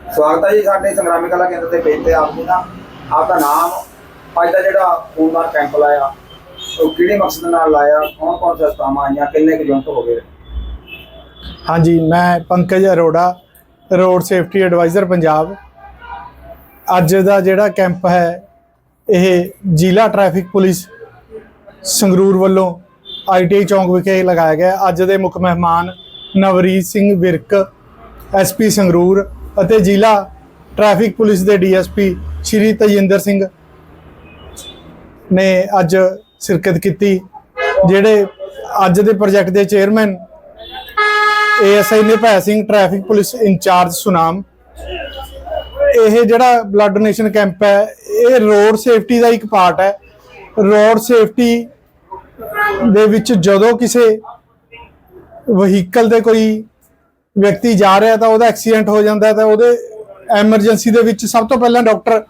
ਸਵਾਗਤ ਹੈ ਜੀ ਸਾਡੇ ਸੰਗਰਾਮੀ ਕਲਾ ਕੇਂਦਰ ਦੇ ਪੇਜ ਤੇ ਆਪ ਜੀ ਦਾ। ਆਪ ਦਾ ਨਾਮ ਅੱਜ ਦਾ ਜਿਹੜਾ ਖੂਨਦਾਨ ਕੈਂਪ ਲਾਇਆ, ਉਹ ਕਿਹੜੇ ਮਕਸਦ ਨਾਲ ਲਾਇਆ ਕੌਣ ਕੌਣ ਸੰਸਥਾਵਾਂ ਆਈਆਂ, ਕਿੰਨੇ ਕੁ ਯੂਨਿਟ ਹੋ ਗਏ? ਹਾਂਜੀ, ਮੈਂ Pankaj Arora, road safety adviser Punjab. ਅੱਜ ਦਾ ਜਿਹੜਾ ਕੈਂਪ ਹੈ, ਇਹ ਜ਼ਿਲ੍ਹਾ ਟ੍ਰੈਫਿਕ ਪੁਲਿਸ ਸੰਗਰੂਰ ਵੱਲੋਂ ਆਈਟੀਆਈ ਚੌਂਕ ਵਿਖੇ ਲਗਾਇਆ ਗਿਆ। ਅੱਜ ਦੇ ਮੁੱਖ ਮਹਿਮਾਨ ਨਵਰੀਤ ਸਿੰਘ ਵਿਰਕ ਐਸਪੀ ਸੰਗਰੂਰ ਅਤੇ ਜ਼ਿਲ੍ਹਾ ਟ੍ਰੈਫਿਕ ਪੁਲਿਸ ਦੇ ਡੀਐਸਪੀ ਸ਼੍ਰੀ ਤਜਿੰਦਰ ਸਿੰਘ ਨੇ ਅੱਜ ਸ਼ਿਰਕਤ ਕੀਤੀ, ਜਿਹੜੇ ਅੱਜ ਦੇ ਪ੍ਰੋਜੈਕਟ ਦੇ chairman ASI Nibha Singh, traffic police incharge Sunam. ਇਹ ਜਿਹੜਾ ਬਲੱਡ ਡੋਨੇਸ਼ਨ ਕੈਂਪ ਹੈ, ਇਹ ਰੋਡ ਸੇਫਟੀ ਦਾ ਇੱਕ ਪਾਰਟ ਹੈ। ਰੋਡ ਸੇਫਟੀ ਦੇ ਵਿੱਚ ਜਦੋਂ ਕਿਸੇ ਵਹੀਕਲ ਦੇ ਕੋਈ ਵਿਅਕਤੀ ਜਾ ਰਿਹਾ ਤਾਂ ਉਹਦਾ ਐਕਸੀਡੈਂਟ ਹੋ ਜਾਂਦਾ ਤਾਂ ਉਹਦੇ ਐਮਰਜੈਂਸੀ ਦੇ ਵਿੱਚ ਸਭ ਤੋਂ ਪਹਿਲਾਂ ਡਾਕਟਰ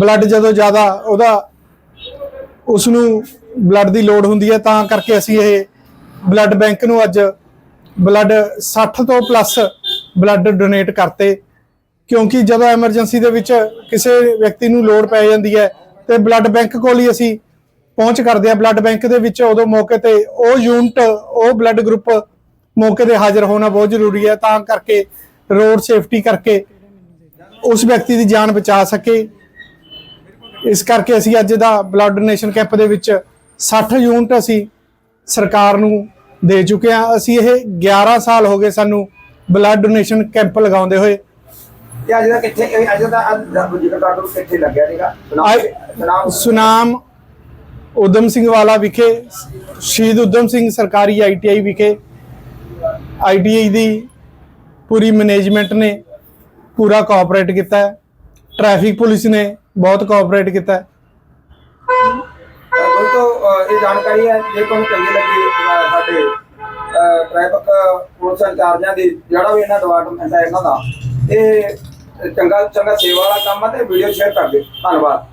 ਬਲੱਡ ਜਦੋਂ ਜ਼ਿਆਦਾ ਉਹਦਾ ਉਸ ਨੂੰ ਬਲੱਡ ਦੀ ਲੋੜ ਹੁੰਦੀ ਹੈ ਤਾਂ ਕਰਕੇ ਅਸੀਂ ਇਹ ਬਲੱਡ ਬੈਂਕ ਨੂੰ ਅੱਜ ਬਲੱਡ 60 ਤੋਂ ਪਲੱਸ ਬਲੱਡ ਡੋਨੇਟ ਕਰਤੇ। ਕਿਉਂਕਿ ਜਦੋਂ ਐਮਰਜੈਂਸੀ ਦੇ ਵਿੱਚ ਕਿਸੇ ਵਿਅਕਤੀ ਨੂੰ ਲੋੜ ਪੈ ਜਾਂਦੀ ਹੈ ਤੇ ਬਲੱਡ ਬੈਂਕ ਕੋਲ ਹੀ ਅਸੀਂ ਪਹੁੰਚ ਕਰਦੇ ਆ ਬਲੱਡ ਬੈਂਕ ਦੇ ਵਿੱਚ ਉਦੋਂ ਮੌਕੇ ਤੇ ਉਹ ਯੂਨਿਟ, ਉਹ ਬਲੱਡ ਗਰੁੱਪ ਮੌਕੇ ਤੇ ਹਾਜ਼ਰ ਹੋਣਾ ਬਹੁਤ ਜ਼ਰੂਰੀ ਹੈ ਤਾਂ ਕਰਕੇ ਰੋਡ ਸੇਫਟੀ ਕਰਕੇ ਉਸ ਵਿਅਕਤੀ ਦੀ ਜਾਨ ਬਚਾ ਸਕੇ। ਇਸ ਕਰਕੇ ਅਸੀਂ ਅੱਜ ਦਾ ਬਲੱਡ ਡੋਨੇਸ਼ਨ ਕੈਂਪ ਦੇ ਵਿੱਚ 60 ਯੂਨਿਟ ਅਸੀਂ ਸਰਕਾਰ ਨੂੰ ਦੇ ਚੁੱਕੇ ਹਾਂ। ਅਸੀਂ ਇਹ 11 ਸਾਲ ਹੋ ਗਏ ਸਾਨੂੰ ਬਲੱਡ ਡੋਨੇਸ਼ਨ ਕੈਂਪ ਲਗਾਉਂਦੇ ਹੋਏ। ਤੇ ਅੱਜ ਦਾ ਕਿੱਥੇ ਅੱਜ ਦਾ ਜ਼ਿਕਰ ਕਰ ਦੋ ਕਿੱਥੇ ਲੱਗਿਆ ਸੀਗਾ? ਸੁਨਾਮ ਉਦਮ ਸਿੰਘ ਵਾਲਾ ਵਿਖੇ ਸ਼ਹੀਦ ਉਦਮ ਸਿੰਘ ਸਰਕਾਰੀ ਆਈਟੀਆਈ ਵਿਖੇ ਆਈਟੀਆਈ ਦੀ ਪੂਰੀ ਮੈਨੇਜਮੈਂਟ ਨੇ ਪੂਰਾ ਕੋਆਪਰੇਟ ਕੀਤਾ ਹੈ। ਟ੍ਰੈਫਿਕ ਪੁਲਿਸ ਨੇ ਬਹੁਤ ਕੋਆਪਰੇਟ ਕੀਤਾ ਹੈ। ਦੋਸਤੋ ਇਹ ਜਾਣਕਾਰੀ ਹੈ ਜੇ ਤੁਹਾਨੂੰ ਚੰਗੀ ਲੱਗੀ ਸਾਡੇ ਟ੍ਰੈਫਿਕ ਪੁਲਿਸ ਇੰਚਾਰਜਾਂ ਦੀ, ਜਿਹੜਾ ਵੀ ਇਹਨਾਂ ਡਿਪਾਰਟਮੈਂਟ ਹੈ ਇਹਨਾਂ ਦਾ, ਇਹ ਚੰਗਾ ਚੰਗਾ ਸੇਵਾ ਵਾਲਾ ਕੰਮ ਹੈ ਤੇ ਵੀਡੀਓ ਸ਼ੇਅਰ ਕਰ ਦਿਓ ਧੰਨਵਾਦ।